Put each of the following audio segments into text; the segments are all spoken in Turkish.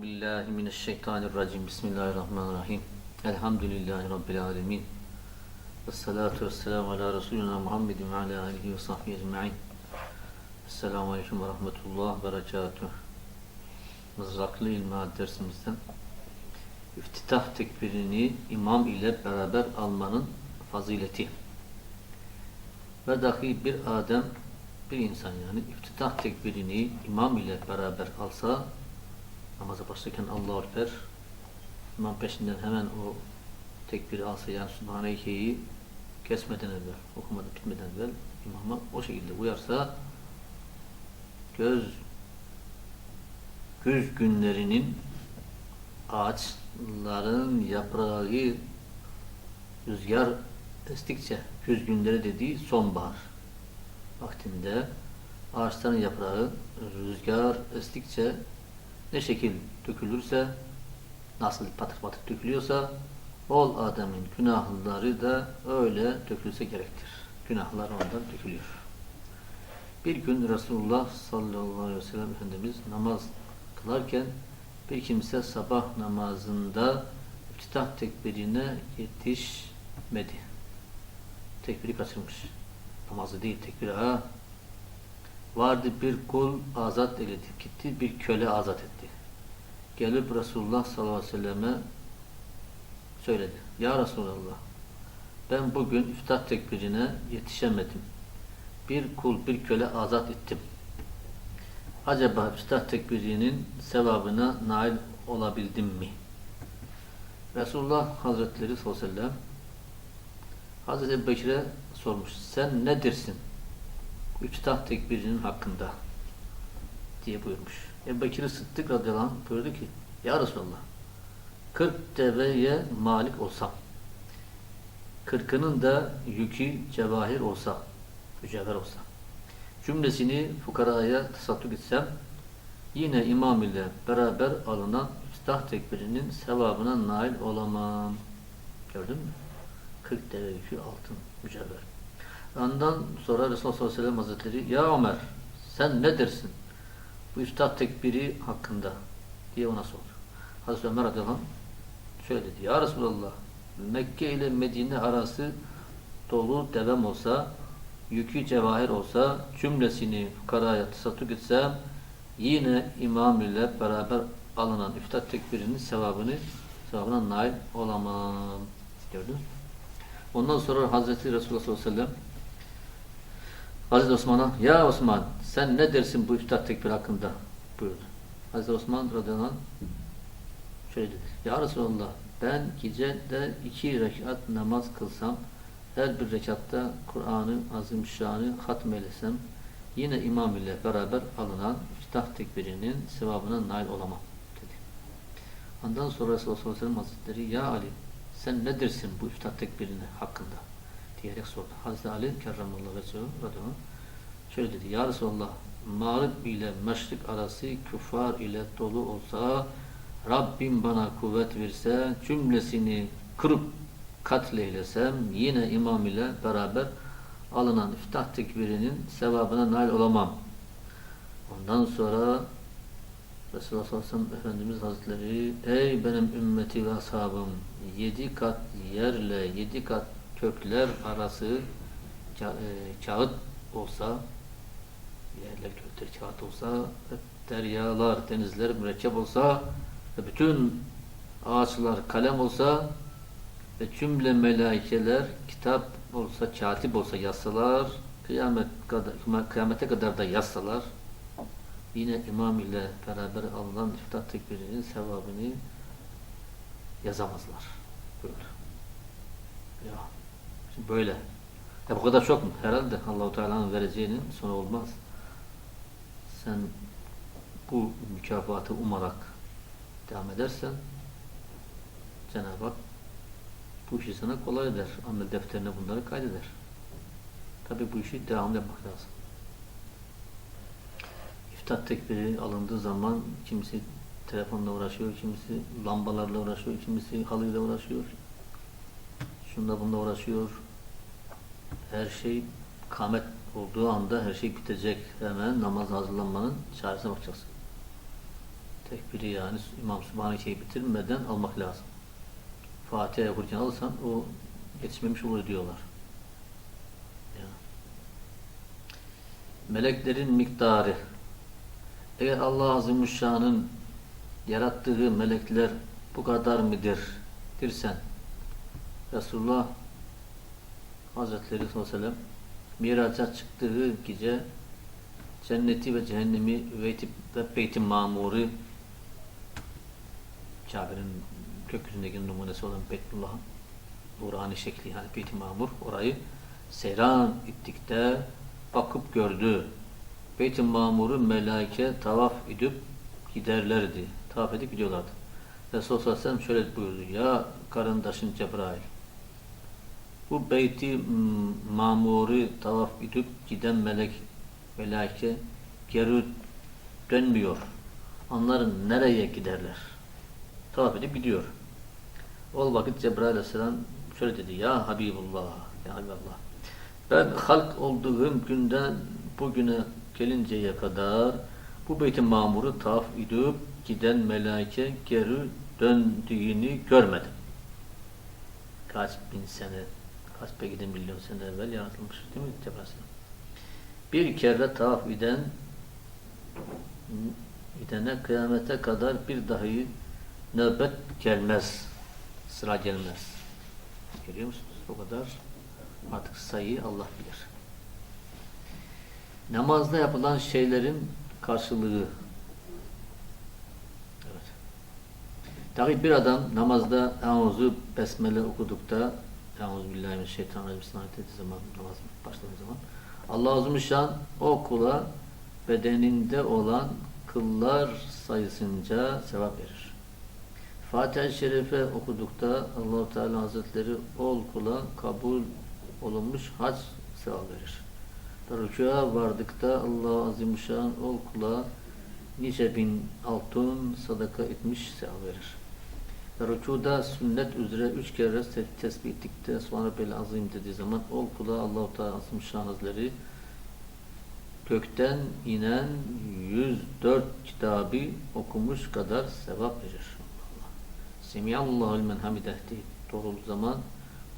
Euzu billahi mineşşeytanirracim. Bismillahirrahmanirrahim. Elhamdülillahi rabbil alamin. Ves salatu vesselamu ala resulina Muhammedin ve ala alihi ve sahbihi ecmaîn. Esselamu aleyküm ve rahmetullah ve berekatuh. Mızraklı İlmihal dersimizden İftitah tekbirini imam ile beraber almanın fazileti. Ve dahi bir Adem, bir insan yani iftitah tekbirini imam ile beraber alsa namaza başlarken Allahu Ekber imam peşinden hemen o tekbiri alsa yani Subhaneke'yi kesmeden evvel, okumadan bitmeden evvel imama o şekilde uyarsa göz güz günlerinin ağaçların yaprağı rüzgar estikçe güz günleri dediği sonbahar vaktinde ağaçların yaprağı rüzgar estikçe ne şekil dökülürse nasıl patır patır dökülüyorsa ol Adem'in günahları da öyle dökülse gerektir. Günahlar ondan dökülüyor. Bir gün Resulullah sallallahu aleyhi ve sellem Efendimiz namaz kılarken bir kimse sabah namazında iftitah tekbirine yetişmedi. Tekbiri kaçırmış. Namazı değil tekbiri ha. Vardı bir kul azat edildi gitti, bir köle azat etti. Gelip Resulullah sallallahu aleyhi ve selleme söyledi. Ya Resulallah ben bugün iftitah tekbirine yetişemedim. Bir kul, bir köle azat ettim. Acaba iftitah tekbirinin sevabına nail olabildim mi? Resulullah Hazretleri sallallahu aleyhi ve sellem Hazreti Bekir'e sormuş. Sen nedirsin? İftitah tekbirinin hakkında diye buyurmuş. Ebu Bekir Sıddık radıyallahu anh buyurdu ki Ya Resulallah 40 deveye malik olsam kırkının da yükü cevahir olsa mücevher olsa cümlesini fukaraya tasadduk etsem yine imam ile beraber alınan iftitah tekbirinin sevabına nail olamam. Gördün mü? 40 deve yükü altın mücevher. Ondan sonra Resulullah sallallahu aleyhi ve sellem hazretleri Ya Ömer sen ne dersin? Bu iftitah tekbiri hakkında diye ona sordu. Hazreti Ömer radıyallahu şöyle dedi. Ya Resulallah Mekke ile Medine arası dolu devem olsa yükü cevahir olsa cümlesini fukaraya tasadduk etsem yine imam ile beraber alınan iftitah tekbirinin sevabını sevabına nail olamam. Gördünüz? Ondan sonra Hazreti Resulullah sallallahu aleyhi ve sellem Hazreti Osman'a ya Osman sen ne dersin bu iftitah tekbiri hakkında buyurdu. Hazreti Osman radıyallahu anh şöyle dedi. Ya Resulallah ben gecede iki rekat namaz kılsam her bir rekatta Kur'an-ı Azimüşşan'ı hatmeylesem yine imam ile beraber alınan iftitah tekbirinin sevabına nail olamam dedi. Ondan sonra Resulullah sallallahu aleyhi ve sellem Ya Ali sen ne dersin bu iftitah tekbirini hakkında diyerek sordu. Hazreti Ali kerramallahu vecehu radıyallahu şöyle dedi. Ya Resulallah mağrib ile meşrik arası küffar ile dolu olsa Rabbim bana kuvvet verse cümlesini kırıp katleylesem yine imam ile beraber alınan iftitah tekbirinin sevabına nail olamam. Ondan sonra Resulullah sallallahu aleyhi ve sellem Efendimiz Hazretleri ey benim ümmeti ve ashabım yedi kat yerle yedi kat kökler arası ka e, kağıt olsa yerler kökler kağıt olsa deryalar, denizler mürekkep olsa ve bütün ağaçlar kalem olsa ve cümle melaikeler kitap olsa, katip olsa yazsalar kıyamet kadar, kıyamete kadar da yazsalar yine imam ile beraber alınan iftihar tekbirinin sevabını yazamazlar. Böyle. Ya, şimdi böyle. Ya bu kadar çok mu? Herhalde Allahu Teala'nın vereceğinin sonu olmaz. Sen bu mükafatı umarak devam edersen Cenab-ı Hak bu işi sana kolay eder. Amel defterine bunları kaydeder. Tabi bu işi devam yapmak lazım. İftihar tekbiri alındığı zaman kimisi telefonla uğraşıyor, kimisi lambalarla uğraşıyor, kimisi halıyla uğraşıyor. Şunda bunda uğraşıyor. Her şey kamet olduğu anda her şey bitecek. Hemen namaz hazırlanmanın çaresine bakacaksın. Tekbiri yani İmam Subhaneke'yi bitirmeden almak lazım. Fatiha okurken alırsan o yetişmemiş olur diyorlar. Ya. Meleklerin miktarı eğer Allah Azimuşşan'ın yarattığı melekler bu kadar mıdır dirsen Resulullah Hazretleri sallallahu aleyhi ve sellem Miraç'a çıktığı gece cenneti ve cehennemi ve Beyt-i Mamur'u Kabe'nin gökyüzündeki numunesi olan Beytullah'ın nurani şekli yani Beyt-i Mamur orayı seyran ettikte bakıp gördü. Beyt-i Mamur'u melaike tavaf edip giderlerdi. Tavaf edip gidiyorlardı. Resulullah ve sellem şöyle buyurdu. Ya karındaşın Cebrail bu beyti m, mamuru tavaf edip giden melek melaike geri dönmüyor. Onların nereye giderler? Tavaf edip gidiyor. O vakit Cebrail aleyhisselam şöyle dedi. Ya Habibullah, ya Habiballah. Ben halk olduğum günden bugüne gelinceye kadar bu beyt-i mamuru tavaf edip giden melaike geri döndüğünü görmedim. Kaç bin sene, kaç belki de milyon sene evvel yaratılmış değil mi aleyhisselam? Bir kere tavaf eden gidene kıyamete kadar bir dahi nöbet gelmez. Sıra gelmez. Görüyor musunuz? O kadar artık sayıyı Allah bilir. Namazda yapılan şeylerin karşılığı. Tabi bir adam namazda Euzu Besmele okudukta Euzu billahi mineşşeytanirracim dediği zaman namaz başladığı zaman Allah Azimüşşan o kula bedeninde olan kıllar sayısınca sevap verir. Fatiha-i Şerife okudukta Allahu Teala Hazretleri ol kula kabul olunmuş hac sevap verir. Rükûa vardıkta Allah Azimüşşan ol kula nice bin altın sadaka etmiş sevap verir. Rükuda sünnet üzere üç kere tesbih ettikte sonra bel azim dediği zaman ol kula Allah-u Teala Azimüşşan Hazretleri gökten inen 104 kitabı okumuş kadar sevap verir. Semiyallahu limen hamideh deyip doğrulduğu zaman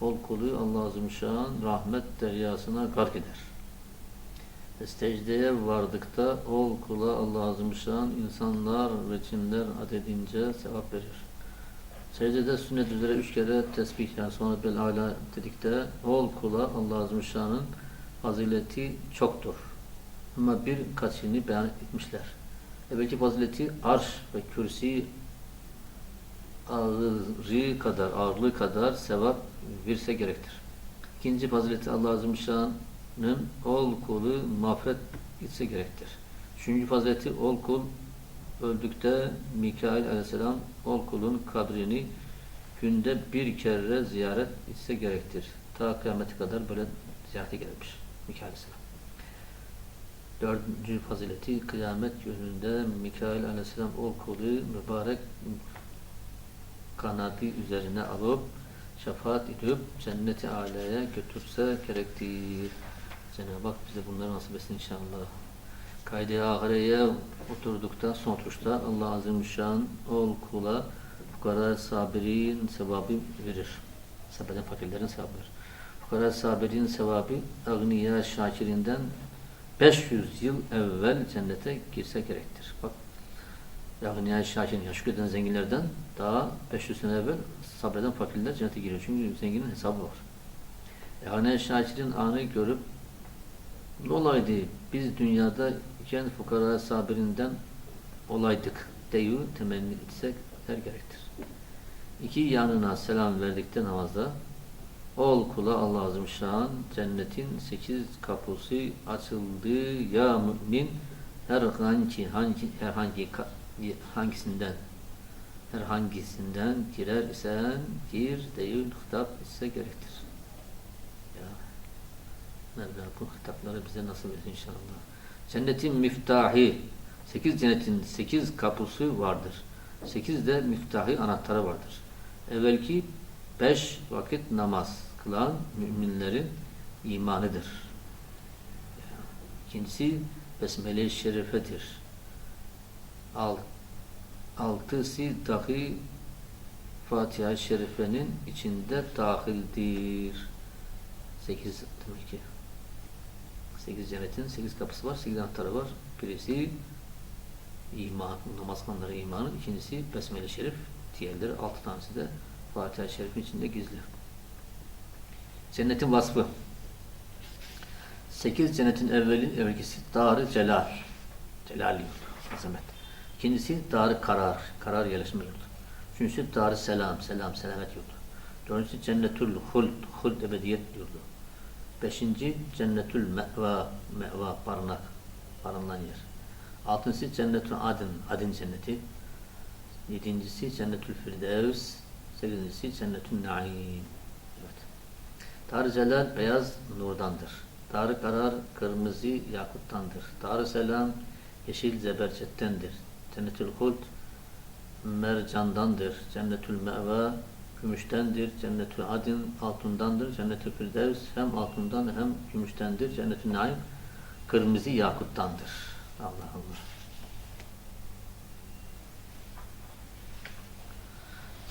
ol kulu Allah Azimüşşan rahmet deryasına gark eder. Secdeye vardıkta ol kula Allah Azimüşşan insanlar ve cinler adedince sevap verir. Secdede sünnet üzere üç kere tesbih yani sonra bel ala dedikte ol kula Allah Azimüşşan'ın fazileti çoktur. Ama bir kaçını beyan etmişler. Evvelki fazileti arş ve kürsi ağırlığı kadar, ağırlığı kadar sevap verse gerektir. İkinci fazileti Allah Azimüşşan'ın ol kulu mağfiret etse gerektir. Üçüncü fazileti ol kul öldükte Mikail aleyhisselam ol kulun kabrini günde bir kere ziyaret etse gerektir. Ta kıyamete kadar böyle ziyarete gelmiş Mikail aleyhisselam. Dördüncü fazileti kıyamet gününde Mikail aleyhisselam ol kulu mübarek kanadı üzerine alıp şefaat edip cenneti aleye götürse gerektir. Cenab-ı Hak bize bunları nasip etsin inşallah. Kaydı ahireye oturduktan son oturuşta Allah Azimüşşan ol kula fukara sabirin sevabı verir. Sabreden fakirlerin sevabı verir. Fukara sabirin sevabı agniya şakirinden 500 yıl evvel cennete girse gerektir. Bak Agniya şakirin, ya şükreden zenginlerden daha 500 sene evvel sabreden fakirler cennete giriyor. Çünkü zenginin hesabı var. Agniya şakirin anı görüp ne olaydı biz dünyada iken fukara sabirinden olaydık deyu temenni etsek her gerektir. İki yanına selam verdikte namazda ol kula Allah Azimüşşan cennetin sekiz kapısı açıldı ya mümin herhangi hangi herhangi hangisinden herhangisinden girer isen gir değil hitap etse gerektir. Ya Mevla bu hitapları bize nasip etsin inşallah. Cennetin miftahi sekiz cennetin sekiz kapısı vardır. Sekiz de miftahi anahtarı vardır. Evvelki beş vakit namaz kılan müminlerin imanıdır. İkincisi Besmele-i Şerife'dir. Al, altısı dahi Fatiha-i Şerife'nin içinde dahildir. Sekiz demek ki. Sekiz cennetin sekiz kapısı var, sekiz anahtarı var. Birisi iman, namaz kılanlara imanın, ikincisi Besmele-i Şerif, diğerleri altı tanesi de Fatiha-i Şerif'in içinde gizli. Cennetin vasfı. Sekiz cennetin evveli, evvelkisi Dar-ı Celal. Celal yurdu, azamet. İkincisi Dar-ı Karar, karar yerleşme yurdu. Üçüncüsü Dar-ı Selam, selam, selamet yurdu. Dördüncüsü Cennetül Huld, Huld ebediyet yurdu. Beşinci Cennetül Me'va, Me'va, barınak, barınan yer. Altıncısı Cennetül Adin, Adin cenneti. Yedincisi Cennetül Firdevs. Sekizincisi Cennetül Naim. Evet. Dar-ı Celal beyaz nurdandır. Dar-ı Karar kırmızı yakuttandır. Dar-ı Selam yeşil zebercettendir. Cennetül Huld mercandandır. Cennetül Meva gümüştendir. Cennetül Adin altındandır. Cennetül Firdevs hem altından hem gümüştendir. Cennetül Naim kırmızı yakuttandır. Allah Allah.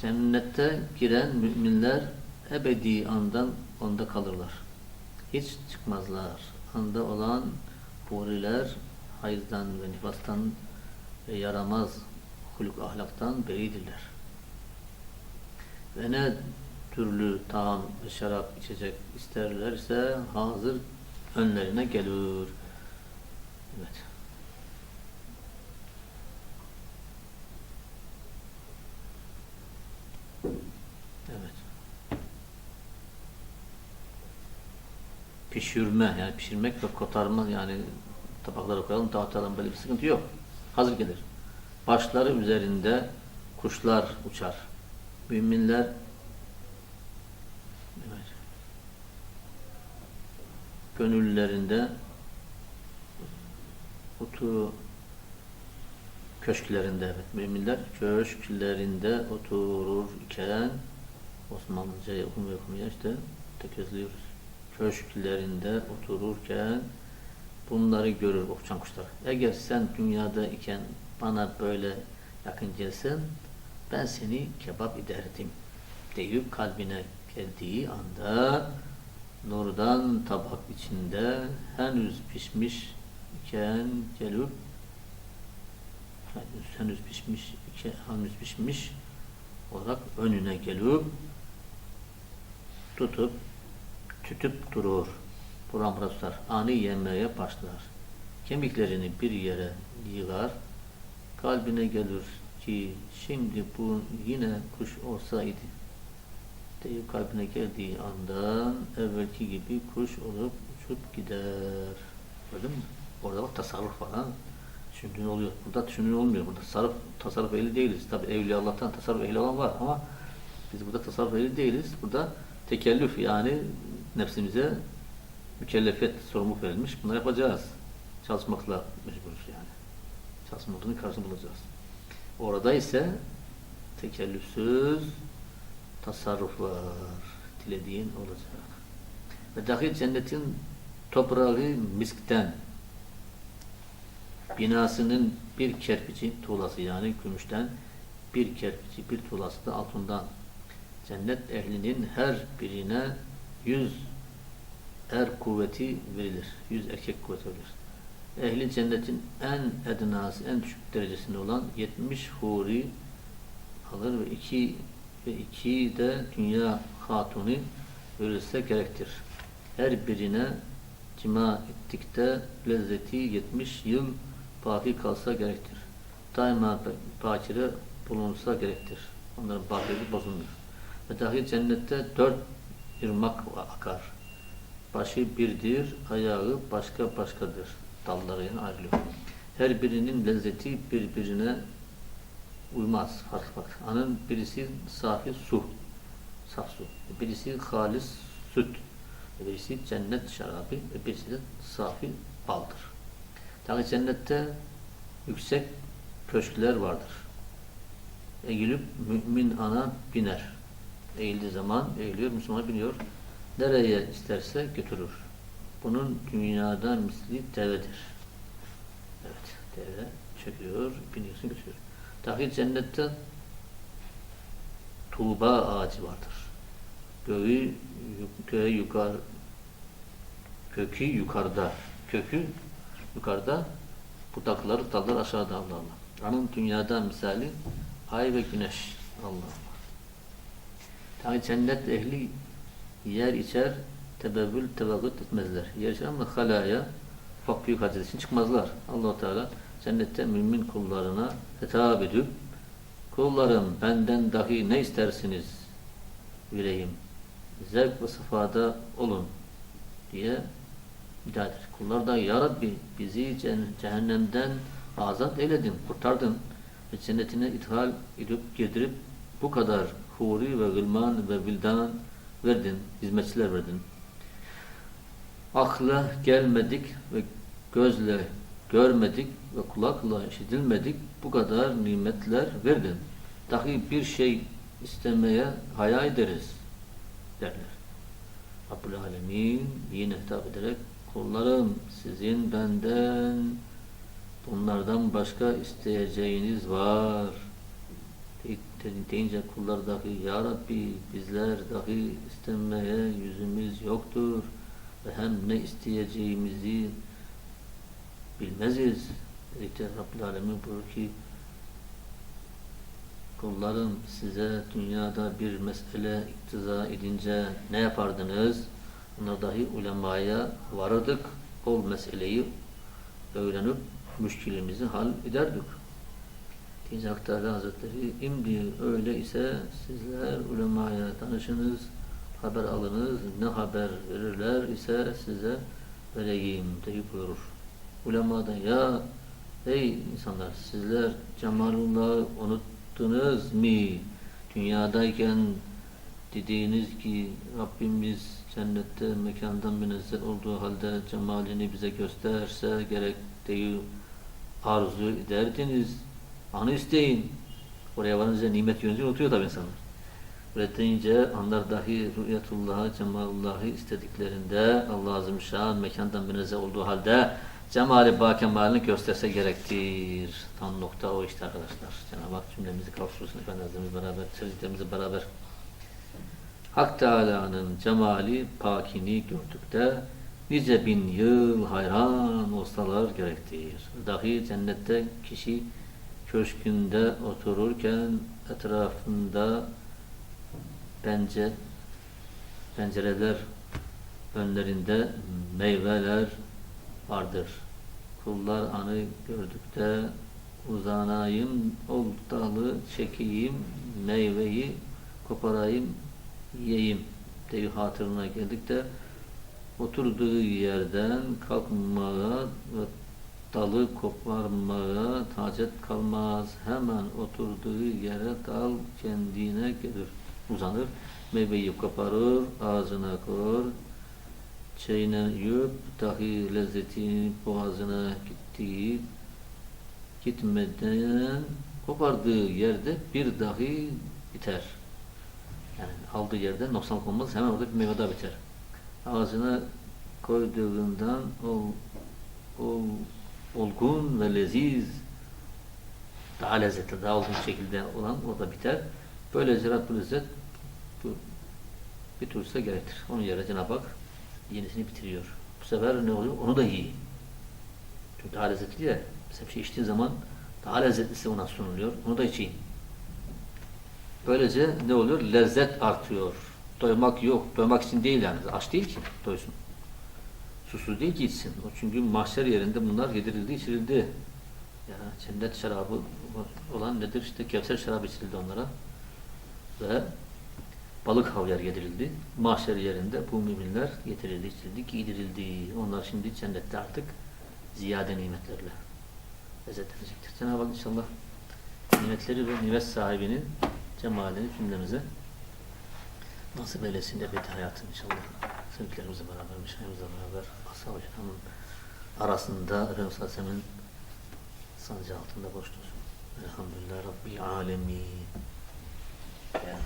Cennette giren müminler ebedi andan onda kalırlar. Hiç çıkmazlar. Anda olan huriler hayızdan ve nifastan yaramaz huluk ahlaktan beridirler. Ve ne türlü taam ve şarap içecek isterlerse hazır önlerine gelir. Evet. Pişirme yani pişirmek ve kotarma yani tabaklara koyalım dağıtalım böyle bir sıkıntı yok. Hazır gelir. Başları üzerinde kuşlar uçar. Müminler evet, gönüllerinde otu köşklerinde evet müminler köşklerinde otururken Osmanlıca okumaya okumaya işte tekezliyoruz. Köşklerinde otururken bunları görür uçan kuşlar. Eğer sen dünyada iken bana böyle yakın gelsen ben seni kebap ederdim deyip kalbine geldiği anda nurdan tabak içinde henüz pişmiş iken gelip henüz, henüz pişmiş iken, henüz pişmiş olarak önüne gelip tutup tütüp durur. Buram tutar. Ani yemeye başlar. Kemiklerini bir yere yığar. Kalbine gelir ki şimdi bu yine kuş olsaydı deyip kalbine geldiği andan evvelki gibi kuş olup uçup gider. Gördün mü? Orada bak tasarruf falan düşündüğün oluyor. Burada düşündüğün olmuyor. Burada tasarruf, tasarruf ehli değiliz. Tabi evliya Allah'tan tasarruf ehli olan var ama biz burada tasarruf ehli değiliz. Burada tekellüf yani nefsimize mükellefiyet, sorumluluk verilmiş. Bunları yapacağız. Çalışmakla mecburuz yani. Çalışmalarının karşılığını bulacağız. Orada ise tekellüfsüz tasarruf var. Dilediğin olacak. Ve dahi cennetin toprağı miskten binasının bir kerpiçi tuğlası yani gümüşten bir kerpiçi bir tuğlası da altından cennet ehlinin her birine yüz er kuvveti verilir. Yüz erkek kuvveti verilir. Ehli cennetin en ednası, en düşük derecesinde olan 70 huri alır ve iki ve iki de dünya hatunu verilse gerektir. Her birine cima ettikte lezzeti 70 yıl baki kalsa gerektir. Daima bakire bulunsa gerektir. Onların bakiresi bozulmuyor. Ve dahi cennette dört ırmak akar. Başı birdir, ayağı başka başkadır. Dalları yani ayrılıyor. Her birinin lezzeti birbirine uymaz. Farklı farklı. Anın birisi safi su, saf su. Birisi halis süt. Birisi cennet şarabı birisi de safi baldır. Tabi cennette yüksek köşkler vardır. Eğilip mümin ana biner. Eğildiği zaman eğiliyor, Müslüman biniyor. Nereye isterse götürür. Bunun dünyada misli devedir. Evet, deve çekiyor, biniyorsun götürüyor. Dahi cennette tuğba ağacı vardır. Göğü, göğe yukarı, kökü yukarıda, kökü yukarıda, budakları, dallar aşağıda Allah Allah. Onun dünyada misali ay ve güneş Allah Allah. Tabi cennet ehli yer içer, tebevül, tevagüt etmezler. Ama halaya, ufak büyük hadis için çıkmazlar. allah Teala cennette mümin kullarına hitap edip, kullarım benden dahi ne istersiniz vereyim. Zevk ve sıfada olun diye eder. Kullar da Ya Rabbi bizi ceh- cehennemden azat eyledin, kurtardın ve cennetine ithal edip girdirip bu kadar huri ve gılman ve bildan verdin, hizmetçiler verdin. Akla gelmedik ve gözle görmedik ve kulakla işitilmedik bu kadar nimetler verdin. Dahi bir şey istemeye haya ederiz derler. Rabbul Alemin yine hitap ederek kullarım sizin benden bunlardan başka isteyeceğiniz var. De- de- Deyince kullar dahi Ya Rabbi bizler dahi istemeye yüzümüz yoktur ve hem ne isteyeceğimizi bilmeziz. Dedikçe Rabbul Alemin buyurur ki kullarım size dünyada bir mesele iktiza edince ne yapardınız? Onlar dahi ulemaya varırdık. O meseleyi öğrenip müşkilimizi hal ederdik. Diz Teala Hazretleri imdi öyle ise sizler ulemaya danışınız, haber alınız, ne haber verirler ise size vereyim deyip buyurur. Ulema ya ey insanlar sizler cemalullahı unuttunuz mu? Dünyadayken dediğiniz ki Rabbimiz cennette mekandan münezzeh olduğu halde cemalini bize gösterse gerek diye arzu ederdiniz. Anı isteyin. Oraya varınca nimet yönünce unutuyor tabi insanlar. Böyle deyince anlar dahi rü'yetullahı, cemalullahı istediklerinde Allah Azimüşşan mekandan münezzeh olduğu halde cemali ba kemalini gösterse gerektir. Tam nokta o işte arkadaşlar. Cenab-ı Hak cümlemizi kavuştursun Efendimizle beraber, sevdiklerimizle beraber. Hak Teala'nın cemali, pakini gördük de nice bin yıl hayran olsalar gerektir. Dahi cennette kişi köşkünde otururken etrafında bence pencereler önlerinde meyveler vardır. Kullar anı gördükte uzanayım, ol dalı çekeyim, meyveyi koparayım, yiyeyim diye hatırına geldikte oturduğu yerden kalkmaya ve dalı koparmaya tacet kalmaz. Hemen oturduğu yere dal kendine gelir, uzanır, meyveyi koparır, ağzına koyar, çayını yiyip dahi lezzeti boğazına gittiği gitmeden kopardığı yerde bir dahi biter. Yani aldığı yerde noksan olmaz, hemen orada bir meyve daha biter. Ağzına koyduğundan o, o olgun ve leziz daha lezzetli, daha olgun şekilde olan orada biter. Böylece Rabbül İzzet bitirse gerektir. Onun yerine Cenab-ı Hak yenisini bitiriyor. Bu sefer ne oluyor? Onu da yiyin. Çünkü daha lezzetli ya. Mesela bir şey içtiğin zaman daha lezzetlisi ona sunuluyor. Onu da için. Böylece ne oluyor? Lezzet artıyor. Doymak yok. Doymak için değil yani. Aç değil ki doysun. Susuz değil ki içsin. O çünkü mahşer yerinde bunlar yedirildi, içirildi. Ya cennet şarabı olan nedir? İşte Kevser şarabı içirildi onlara. Ve balık havyar yedirildi. Mahşer yerinde bu müminler getirildi, içirildi, giydirildi. Onlar şimdi cennette artık ziyade nimetlerle lezzetlenecektir. Cenab-ı Hak inşallah nimetleri ve nimet sahibinin cemalini cümlemize nasip eylesin ebedi hayatın inşallah. Sevdiklerimizle beraber, müşahimizle beraber ashab-ı kiramın arasında Efendimiz Aleyhisselam'ın sancı altında boş dursun. Elhamdülillah Rabbil Alemin. Ya.